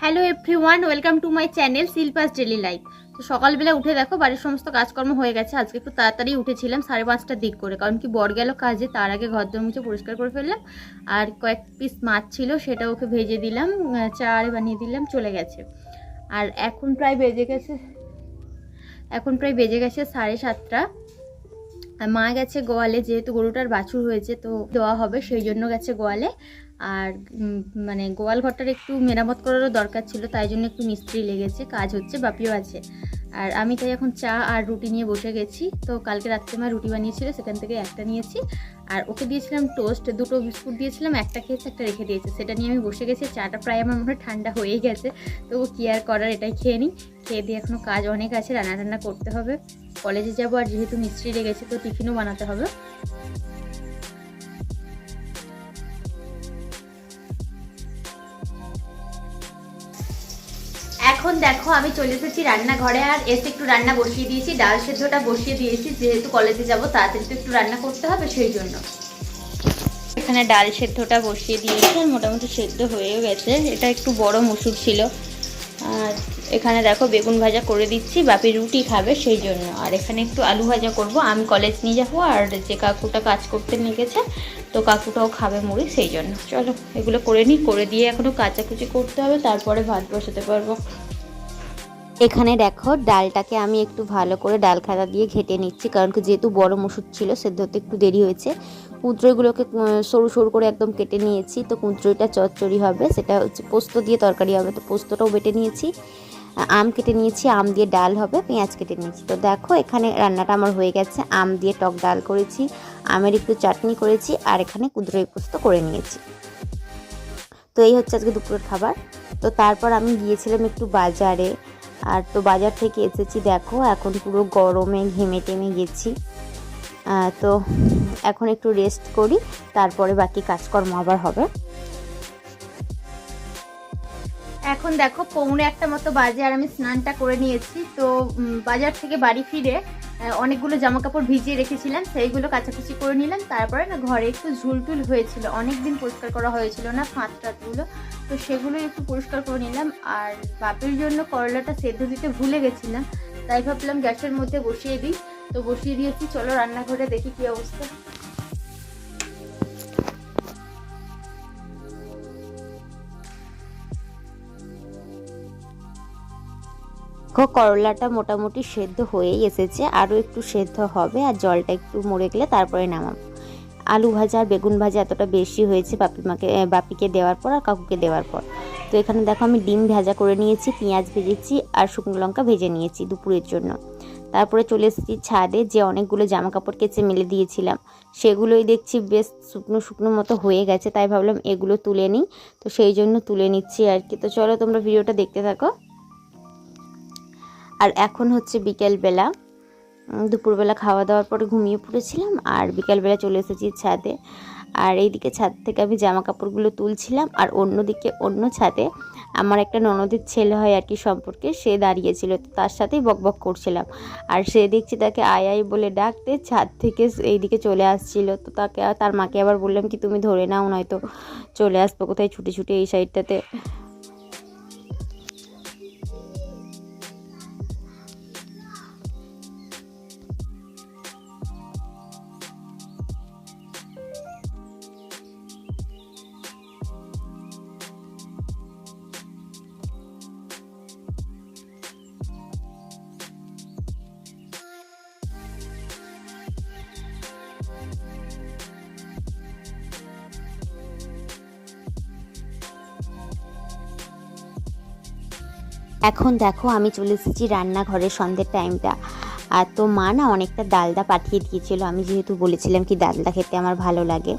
Hello everyone welcome to my channel Shilpa's daily life তো সকালবেলা উঠে দেখো বাড়ির সমস্ত কাজকর্ম হয়ে গেছে। আজকে একটু তাড়াতাড়ি উঠেছিলাম সাড়ে পাঁচটার দিক করে। কারণ কি বর গেল কাজে তার আগে ঘর দর মুছে পরিষ্কার করে ফেললাম। আর কয়েক পিস মাছ ছিল সেটা ওকে ভেজে দিলাম আহ, চা বানিয়ে দিলাম চলে গেছে। আর এখন প্রায় বেজে গেছে এখন প্রায় বেজে গেছে সাড়ে সাতটা। মা গেছে গোয়ালে যেহেতু গরুটার বাছুর হয়েছে তো দেওয়া হবে সেই জন্য গেছে গোয়ালে। আর মানে গোয়াল ঘরটার একটু মেরামত করারও দরকার ছিল, তাই জন্য একটু মিস্ত্রি লেগেছে, কাজ হচ্ছে, বাপিও আছে। আর আমি তাই এখন চা আর রুটি নিয়ে বসে গেছি, তো কালকে রাত্রে মা রুটি বানিয়েছিল, সেখান থেকে একটা নিয়েছি। আর ওকে দিয়েছিলাম টোস্ট, দুটো বিস্কুট দিয়েছিলাম, একটা খেয়েছে, একটা রেখে দিয়েছে, সেটা নিয়ে আমি বসে গেছি, চাটা প্রায় আমার মনে ঠান্ডা হয়েই গেছে, তবু কি আর করার এটাই খেয়ে নিই। খেয়ে দিয়ে এখনও কাজ অনেক আছে, রান্না টান্না করতে হবে, কলেজে যাব আর যেহেতু মিস্ত্রি লেগেছে, তো টিফিনও বানাতে হবে। এখন দেখো, আমি চলে এসেছি রান্নাঘরে আর এসে একটু রান্না বসিয়ে দিয়েছি, ডাল সেদ্ধটা বসিয়ে দিয়েছি, যেহেতু কলেজে যাব তাড়াতাড়ি তো একটু রান্না করতে হবে সেই জন্য। এখানে ডাল সেদ্ধটা বসিয়ে দিয়েছি আর মোটামুটি সেদ্ধ হয়েও গেছে। এটা একটু বড় মুসুর ছিল। আর এখানে দেখো, বেগুন ভাজা করে দিচ্ছি, বাপি রুটি খাবে সেই জন্য। আর এখানে একটু আলু ভাজা করব। আমি কলেজ নিয়ে যাব আর যে কাকুটা কাজ করতে নিয়ে গেছে তো কাকুটাও খাবে মুড়ি সেই জন্য। চলো, এগুলো করে নিই, করে দিয়ে এখনও কাচাকুচি করতে হবে, তারপরে ভাত বসাতে পারব। এখানে দেখো, ডালটাকে আমি একটু ভালো করে ডাল খাতা দিয়ে ঘেটে নিচ্ছি, কারণ কি যেহেতু বড় মসুর ছিল, সেদ্ধ হতে একটু দেরি হয়েছে। কুঁচড়োগুলোকে সরু সরু করে একদম কেটে নিয়েছি, তো কুঁচড়োটা চচ্চড়ি হবে, সেটা হচ্ছে পোস্ত দিয়ে তরকারি হবে, তো পোস্তটাও বেটে নিয়েছি। আম কেটে নিয়েছি, আম দিয়ে ডাল হবে, পেঁয়াজ কেটে নিয়েছি। তো দেখো, এখানে রান্নাটা আমার হয়ে গেছে, আম দিয়ে টক ডাল করেছি, আমের একটু চাটনি করেছি, আর এখানে কুঁদরোই পোস্ত করে নিয়েছি। তো এই হচ্ছে আজকে দুপুরের খাবার। তো তারপর আমি গিয়েছিলাম একটু বাজারে আর তো বাজার থেকে এসেছি, দেখো, এখন পুরো গরমে ঘেমে টেমে গেছি। তো এখন একটু রেস্ট করি, তারপরে বাকি কাজকর্ম আবার হবে। এখন দেখো, পৌনে একটা মতো বাজে আর আমি স্নানটা করে নিয়েছি। তো বাজার থেকে বাড়ি ফিরে অনেকগুলো জামা কাপড় ভিজিয়ে রেখেছিলাম সেইগুলো কাছাকাছি করে নিলাম তারপরে না ঘরে একটু ঝুলটুল হয়েছিল। অনেক দিন পরিষ্কার করা হয়েছিল না ফাঁত টাতগুলো তো সেগুলো একটু পরিষ্কার করে নিলাম। আর বাপের জন্য করলাটা সেদ্ধ দিতে ভুলে গেছিলাম, তাই ভাবলাম গ্যাসের মধ্যে বসিয়ে দিই। তো বসিয়ে দিয়েছি, চলো রান্নাঘরে দেখি কী অবস্থা। করলাটা মোটামুটি সেদ্ধ হয়েই এসেছে। আরও একটু সেদ্ধ হবে আর জলটা একটু মরে গেলে তারপরে নামাবো। আলু ভাজা আর বেগুন ভাজা এতটা বেশি হয়েছে বাপিমাকে আহ, বাপিকে দেওয়ার পর আর কাকুকে দেওয়ার পর। তো এখানে দেখো আমি ডিম ভাজা করে নিয়েছি পেঁয়াজ ভেজেছি আর শুকনো লঙ্কা ভেজে নিয়েছি দুপুরের জন্য। তারপরে চলে এসেছি ছাদে যে অনেকগুলো জামা কাপড় কেচে মেলে দিয়েছিলাম। সেগুলোই দেখছি বেশ শুকনো শুকনো মতো হয়ে গেছে তাই ভাবলাম এগুলো তুলে নিই। তো সেই জন্য তুলে নিচ্ছি আর কি। তো চলো তোমরা ভিডিওটা দেখতে থাকো। আর এখন হচ্ছে বিকেলবেলা দুপুরবেলা খাওয়া দাওয়ার পরে ঘুমিয়ে পড়েছিলাম আর বিকেলবেলা চলে এসেছি ছাদে। আর এইদিকে ছাদ থেকে আমি জামা কাপড়গুলো তুলছিলাম আর অন্যদিকে অন্য ছাদে আমার একটা ননদের ছেলে হয় আর কি সম্পর্কে, সে দাঁড়িয়েছিল। তো তার সাথেই বকবক করছিলাম। আর সে দেখছি তাকে আয় আয় বলে ডাকতে ছাদ থেকে এইদিকে চলে আসছিল। তো তাকে, তার মাকে আবার বললাম কি, তুমি ধরে নাও, নয়তো চলে আসব। কোথায় ছুটে ছুটে এই সাইডটাতে এখন দেখো আমি চলে এসেছি রান্নাঘরের সন্ধ্যের টাইমটা আর তো মা না অনেকটা ডালদা পাঠিয়ে দিয়েছিল। আমি যেহেতু বলেছিলাম কি ডালদা খেতে আমার ভালো লাগে।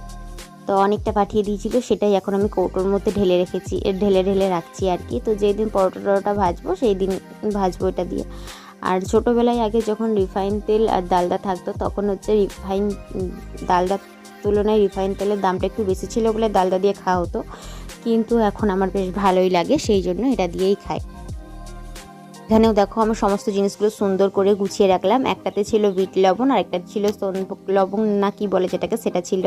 তো অনেকটা পাঠিয়ে দিয়েছিল, সেটাই এখন আমি কৌটোর মধ্যে ঢেলে রেখেছি ঢেলে ঢেলে রাখছি আর কি। তো যেই দিন পরোটা টরোটা ভাজবো সেই দিন ভাজবো এটা দিয়ে। আর ছোটোবেলায় আগে যখন রিফাইন তেল আর ডালদা থাকতো, তখন হচ্ছে রিফাইন ডালদার তুলনায় রিফাইন তেলের দামটা একটু বেশি ছিল বলে ডালদা দিয়ে খাওয়া হতো। কিন্তু এখন আমার বেশ ভালোই লাগে, সেই জন্য এটা দিয়েই খাই। এখানেও দেখো আমি সমস্ত জিনিসগুলো সুন্দর করে গুছিয়ে রাখলাম। একটাতে ছিল বিট লবণ আর একটা ছিল লবণ না কি বলে যেটাকে, সেটা ছিল।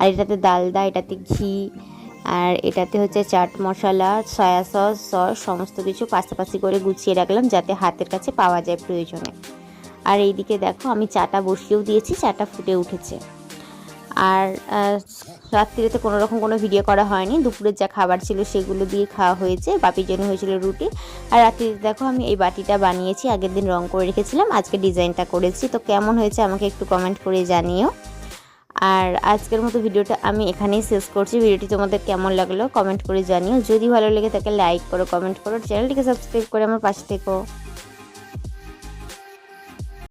আর এটাতে ডালদা এটাতে ঘি, আর এটাতে হচ্ছে chaat masala soya sauce sauce, সমস্ত কিছু পাশাপাশি করে গুছিয়ে রাখলাম যাতে হাতের কাছে পাওয়া যায় প্রয়োজনে। আর এইদিকে দেখো আমি চাটা বসিয়েও দিয়েছি, চাটা ফুটে উঠেছে। আর রাত্রিতে কোনো রকম কোনো ভিডিও করা হয়নি। দুপুরের যা খাবার ছিল সেগুলো দিয়ে খাওয়া হয়েছে, বাপির জন্য হয়েছিল রুটি। আর রাত্রিতে দেখো আমি এই বাটিটা বানিয়েছি, আগের দিন রং করে রেখেছিলাম, আজকে ডিজাইনটা করেছি। তো কেমন হয়েছে আমাকে একটু কমেন্ট করে জানিও। আর আজকের মতো ভিডিওটা আমি এখানেই শেষ করছি। ভিডিওটি তোমাদের কেমন লাগল কমেন্ট করে জানিও। যদি ভালো লেগে থাকে লাইক করো কমেন্ট করো চ্যানেলটিকে সাবস্ক্রাইব করে আমার পাশে থেকো।